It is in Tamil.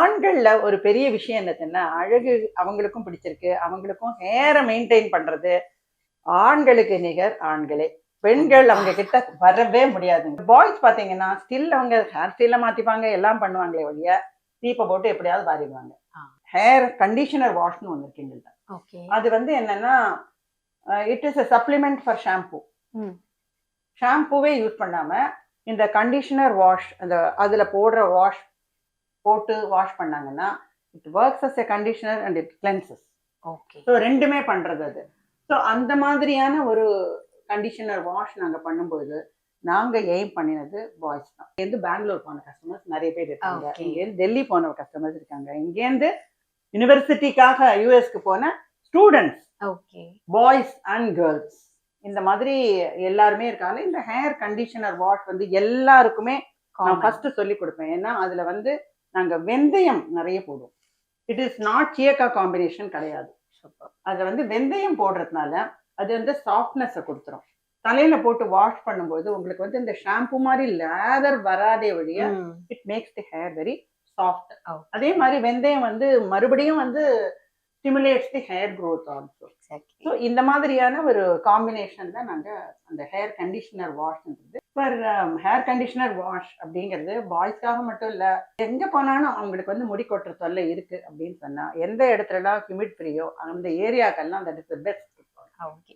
ஆண்கள்ல ஒரு பெரிய விஷயம் என்னதுன்னா அழகு அவங்களுக்கும் பிடிச்சிருக்கு. அவங்களுக்கும் ஹேரை மெயின்டைன் பண்றது ஆண்களுக்கு நிகர் ஆண்களே. பெண்கள் அவங்க கிட்ட வரவே முடியாதுங்க பாய்ஸ் பாத்தீங்கன்னா ஸ்டில் அவங்க ஹேர் ஸ்டைல மாத்திப்பாங்க எல்லாம் பண்ணுவாங்களே ஒழிய தீப்பை போட்டு எப்படியாவது வாரிடுவாங்க. ஹேர் கண்டிஷனர் வாஷ்னு ஒன்று இருக்கு எங்கள்ட்ட. ஓகே. அது வந்து என்னன்னா it is a supplement for shampoo. ஷாம்புவே use பண்ணாம இந்த கண்டிஷனர் வாஷ் அந்த அதுல போடுற வாஷ் போட்டு வாஷ் பண்ணாங்கன்னா it works as a conditioner and it cleanses okay so ரெண்டுமே பண்றது அது. ஸோ அந்த மாதிரியான ஒரு கண்டிஷனர் வாஷ் நாங்க பண்ணும்போது நாங்க எய்ம் பண்ணினது பாய்ஸ் தான். இங்கேருந்து பெங்களூர் போன கஸ்டமர்ஸ் நிறைய பேர் இருக்காங்க. இங்கேருந்து டெல்லி போன கஸ்டமர்ஸ் இருக்காங்க. இங்கேருந்து யூனிவர்சிட்டிக்காக யூஎஸ்க்கு போன students okay boys and girls இந்த மாதிரி எல்லாருமே இருக்காங்க. இந்த ஹேர் கண்டிஷனர் வாஷ் வந்து எல்லாருக்குமே நான் ஃபர்ஸ்ட் சொல்லி கொடுப்பேன். ஏன்னா அதுல வந்து நாங்க வெந்தயம் நிறைய போடுவோம். It is not shikakai combination கிடையாது. அதுல வந்து வெந்தயம் போடுறதுனால அது வந்து சாஃப்ட்னஸை கொடுத்துரும். தலையில போட்டு வாஷ் பண்ணும்போது உங்களுக்கு வந்து இந்த ஷாம்பு மாதிரி லேதர் வராதே வழிய it makes the hair very soft. அதே மாதிரி வெந்தயம் வந்து மறுபடியும் வந்து stimulates the hair growth also so இந்த மாதிரியான ஒரு காம்பினேஷன் தான் நாங்கள் அந்த ஹேர் கண்டிஷனர் வாஷ்ன்றது ஃபார் ஹேர் கண்டிஷனர் வாஷ் அப்படிங்கிறது பாய்ஸ்க்காக மட்டும் இல்லை எங்கே போனாலும் அவங்களுக்கு வந்து முடி கொட்டுற தொல்லை இருக்கு அப்படின்னு சொன்னால் எந்த இடத்துலலாம் ஹியூமிட் ஃப்ரீயோ அந்த ஏரியாக்கெல்லாம் that is the best okay